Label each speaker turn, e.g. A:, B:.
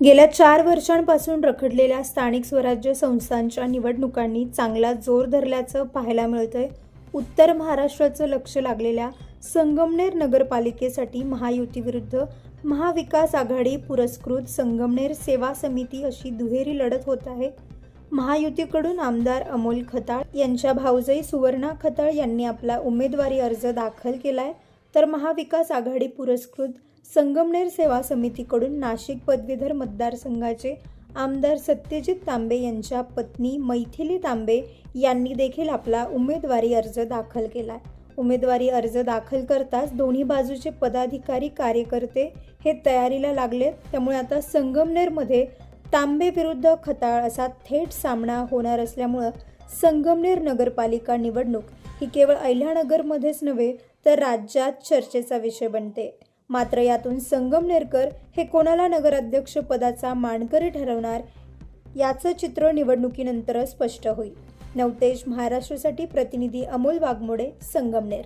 A: गेल्या चार वर्षांपासून रखडलेल्या स्थानिक स्वराज्य संस्थांच्या निवडणुकांनी चांगला जोर धरल्याचं पाहायला मिळतंय. उत्तर महाराष्ट्राचं लक्ष लागलेल्या संगमनेर नगरपालिकेसाठी महायुतीविरुद्ध महाविकास आघाडी पुरस्कृत संगमनेर सेवा समिती अशी दुहेरी लढत होत आहे. महायुतीकडून आमदार अमोल खताळ यांच्या भावजई सुवर्णा खताळ यांनी आपला उमेदवारी अर्ज दाखल केला आहे तर महाविकास आघाडी पुरस्कृत संगमनेर सेवा समितीकडून नाशिक पदवीधर मतदारसंघाचे आमदार सत्यजित तांबे यांच्या पत्नी मैथिली तांबे यांनी देखील आपला उमेदवारी अर्ज दाखल केला उमेदवारी अर्ज दाखल करताच दोन्ही बाजूचे पदाधिकारी कार्यकर्ते हे तयारीला लागलेत. त्यामुळे आता संगमनेरमध्ये तांबे विरुद्ध खताळ असा थेट सामना होणार असल्यामुळं संगमनेर नगरपालिका निवडणूक ही केवळ अहिल्यानगरमध्येच नव्हे तर राज्यात चर्चेचा विषय बनते. मात्र यातून संगमनेरकर हे कोणाला नगराध्यक्ष पदाचा मानकरी ठरवणार याचं चित्र निवडणुकीनंतरच स्पष्ट होईल. नवतेज महाराष्ट्रासाठी प्रतिनिधी अमोल वाघमोडे संगमनेर.